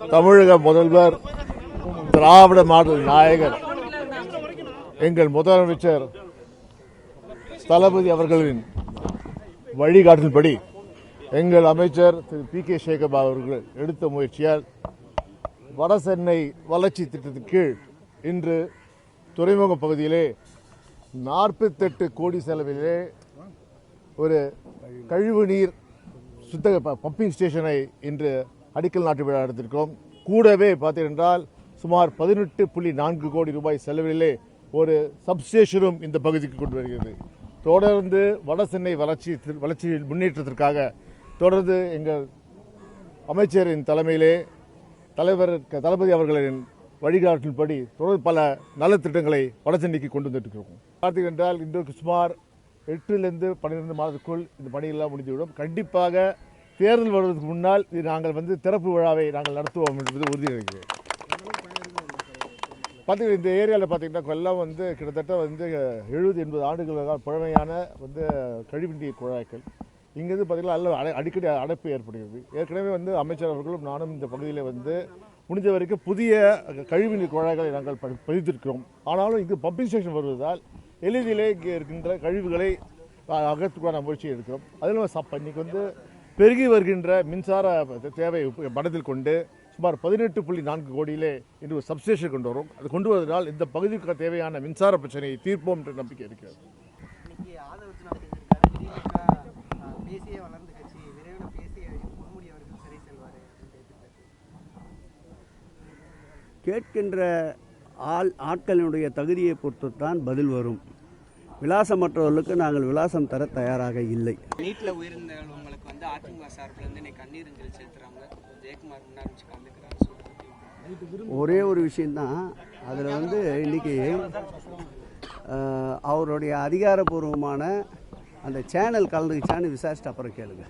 தமிழக முதல்வர் திராவிட மாடல் நாயகர் எங்கள் முதலமைச்சர் தளபதி அவர்களின் வழிகாட்டின்படி எங்கள் அமைச்சர் திரு. பி. கே. சேகர் அவர்கள் எடுத்த முயற்சியால் வடசென்னை வளர்ச்சி திட்டத்தின் கீழ் இன்று துறைமுக பகுதியிலே நாற்பத்தெட்டு கோடி செலவிலே ஒரு கழிவுநீர் சுத்தக ப- பம்பிங் ஸ்டேஷனை இன்று அடிக்கல் நாட்டு விழா நடத்திருக்கிறோம். கூடவே பார்த்தீர்கள் சுமார் பதினெட்டு புள்ளி நான்கு கோடி ரூபாய் செலவிலே ஒரு சப்ஸ்டேஷனும் இந்த பகுதிக்கு கொண்டு வருகிறது. தொடர்ந்து வடசென்னை வளர்ச்சி வளர்ச்சியில் முன்னேற்றத்திற்காக தொடர்ந்து எங்கள் அமைச்சரின் தலைமையிலே தலைவர் தளபதி அவர்களின் வழிகாட்டின்படி தொடர்ந்து பல நலத்திட்டங்களை வடசென்னைக்கு கொண்டு வந்துட்டு பார்த்தீர்கள் என்றால் இன்றைக்கு சுமார் எட்டுலேருந்து பன்னிரெண்டு மாதத்துக்குள் இந்த பணியெல்லாம் முடிந்துவிடும். கண்டிப்பாக தேர்தல் வருவதற்கு முன்னால் இது நாங்கள் வந்து திறப்பு விழாவை நாங்கள் நடத்துவோம் என்பது உறுதியளிக்கிறேன். பார்த்தீங்கன்னா இந்த ஏரியாவில் பார்த்தீங்கன்னா கொல்லம் வந்து கிட்டத்தட்ட வந்து எழுபது எண்பது ஆண்டுகளாக பழமையான வந்து கழிவுநீர் குழாய்கள் இங்கேருந்து பார்த்தீங்கன்னா அல்ல அடை அடிக்கடி அடைப்பு ஏற்படுகிறது. ஏற்கனவே வந்து அமைச்சர் அவர்களும் நானும் இந்த பகுதியில் வந்து முடிஞ்ச வரைக்கும் புதிய கழிவுநீர் குழாய்களை நாங்கள் பதித்திருக்கிறோம். ஆனாலும் இங்கு பம்பிங் ஸ்டேஷன் வருவதால் எளிதிலே இங்கே இருக்கின்ற கழிவுகளை அகற்றுக்கான முயற்சி எடுக்கிறோம். அதில் சப் இன்றைக்கி வந்து பெருகி வருகின்ற மின்சார தேவை மனதில் கொண்டு சுமார் பதினெட்டு புள்ளி நான்கு கோடியிலே இன்று ஒரு சப்ஸ்டேஷன் கொண்டு வரும். அது கொண்டு வருவதால் இந்த பகுதிக்கு தேவையான மின்சார பிரச்சனையை தீர்ப்போம் என்ற நம்பிக்கை இருக்கிறது. கேட்கின்ற ஆள் ஆட்களினுடைய தகுதியை பொறுத்து தான் பதில் வரும். விலாசமற்றவர்களுக்கு நாங்கள் விலாசம் தர தயாராக இல்லை. நீட்டில் உயர்ந்தவங்களுக்கு வந்து அதிமுக சார்பில் இருந்து இன்னைக்கு கண்ணீர் செலுத்துறாங்க. ஜெயக்குமார் முன்னாடி சொல்றாங்க ஒரே ஒரு விஷயந்தான் அதில் வந்து இன்னைக்கு அவருடைய அதிகாரப்பூர்வமான அந்த சேனல் கலந்துக்கிச்சான்னு விசாரிச்சுட்டு அப்புறம் கேளுங்க.